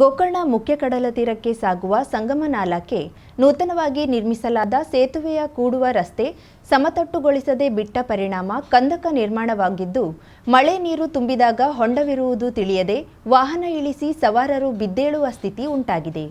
ಗೋಕರ್ಣ ಮುಖ್ಯ ಕಡಲ ತೀರಕ್ಕೆ ಸಾಗುವ ಸಂಗಮ ನಾಲಕ್ಕೆ ನೂತನವಾಗಿ ನಿರ್ಮಿಸಲಾದ ಸೇತುವೆಯ ಕೂಡುವ ರಸ್ತೆ ಸಮತಟ್ಟುಗೊಳಿಸದೆ ಬಿಟ್ಟ ಪರಿಣಾಮ ಕಂದಕ ನಿರ್ಮಾಣವಾಗಿದ್ದು, ಮಳೆ ನೀರು ತುಂಬಿದಾಗ ಹೊಂಡವಿರುವುದು ತಿಳಿಯದೆ ವಾಹನ ಇಳಿಸಿ ಸವಾರರು ಬಿದ್ದೇಳುವ ಸ್ಥಿತಿ ಉಂಟಾಗಿದೆ.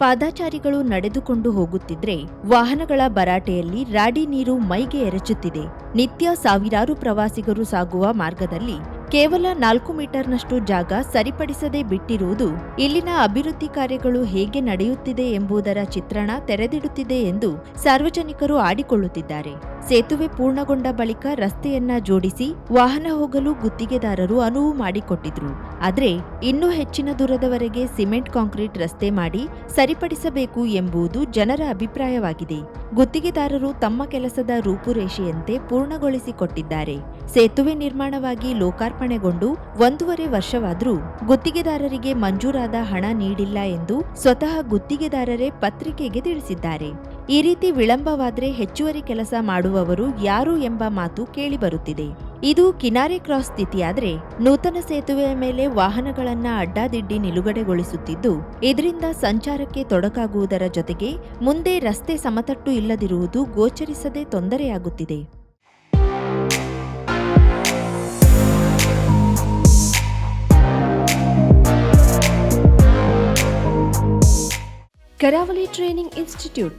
ಪಾದಾಚಾರಿಗಳು ನಡೆದುಕೊಂಡು ಹೋಗುತ್ತಿದ್ರೆ ವಾಹನಗಳ ಭರಾಟೆಯಲ್ಲಿ ರಾಡಿ ನೀರು ಮೈಗೆ ಎರಚುತ್ತಿದೆ. ನಿತ್ಯ ಸಾವಿರಾರು ಪ್ರವಾಸಿಗರು ಸಾಗುವ ಮಾರ್ಗದಲ್ಲಿ ಕೇವಲ ನಾಲ್ಕು ಮೀಟರ್ನಷ್ಟು ಜಾಗ ಸರಿಪಡಿಸದೇ ಬಿಟ್ಟಿರುವುದು ಇಲ್ಲಿನ ಅಭಿವೃದ್ಧಿ ಕಾರ್ಯಗಳು ಹೇಗೆ ನಡೆಯುತ್ತಿದೆ ಎಂಬುದರ ಚಿತ್ರಣ ತೆರೆದಿಡುತ್ತಿದೆ ಎಂದು ಸಾರ್ವಜನಿಕರು ಆಡಿಕೊಳ್ಳುತ್ತಿದ್ದಾರೆ. ಸೇತುವೆ ಪೂರ್ಣಗೊಂಡ ಬಳಿಕ ರಸ್ತೆಯನ್ನ ಜೋಡಿಸಿ ವಾಹನ ಹೋಗಲು ಗುತ್ತಿಗೆದಾರರು ಅನುವು ಮಾಡಿಕೊಟ್ಟಿದ್ರು. ಆದರೆ ಇನ್ನೂ ಹೆಚ್ಚಿನ ದೂರದವರೆಗೆ ಸಿಮೆಂಟ್ ಕಾಂಕ್ರೀಟ್ ರಸ್ತೆ ಮಾಡಿ ಸರಿಪಡಿಸಬೇಕು ಎಂಬುದು ಜನರ ಅಭಿಪ್ರಾಯವಾಗಿದೆ. ಗುತ್ತಿಗೆದಾರರು ತಮ್ಮ ಕೆಲಸದ ರೂಪುರೇಷೆಯಂತೆ ಪೂರ್ಣಗೊಳಿಸಿಕೊಟ್ಟಿದ್ದಾರೆ. ಸೇತುವೆ ನಿರ್ಮಾಣವಾಗಿ ಲೋಕಾರ್ಪಣೆಗೊಂಡು ಒಂದೂವರೆ ವರ್ಷವಾದರೂ ಗುತ್ತಿಗೆದಾರರಿಗೆ ಮಂಜೂರಾದ ಹಣ ನೀಡಿಲ್ಲ ಎಂದು ಸ್ವತಃ ಗುತ್ತಿಗೆದಾರರೇ ಪತ್ರಿಕೆಗೆ ತಿಳಿಸಿದ್ದಾರೆ. ಈ ರೀತಿ ವಿಳಂಬವಾದರೆ ಹೆಚ್ಚುವರಿ ಕೆಲಸ ಮಾಡುವವರು ಯಾರು ಎಂಬ ಮಾತು ಕೇಳಿಬರುತ್ತಿದೆ. ಇದು ಕಿನಾರೆ ಕ್ರಾಸ್ ಸ್ಥಿತಿಯಾದ್ರೆ ನೂತನ ಸೇತುವೆಯ ಮೇಲೆ ವಾಹನಗಳನ್ನ ಅಡ್ಡಾದಿಡ್ಡಿ ನಿಲುಗಡೆಗೊಳಿಸುತ್ತಿದ್ದು, ಇದರಿಂದ ಸಂಚಾರಕ್ಕೆ ತೊಡಕಾಗುವುದರ ಜೊತೆಗೆ ಮುಂದೆ ರಸ್ತೆ ಸಮತಟ್ಟು ಇಲ್ಲದಿರುವುದು ಗೋಚರಿಸದೆ ತೊಂದರೆಯಾಗುತ್ತಿದೆ. Karavali training institute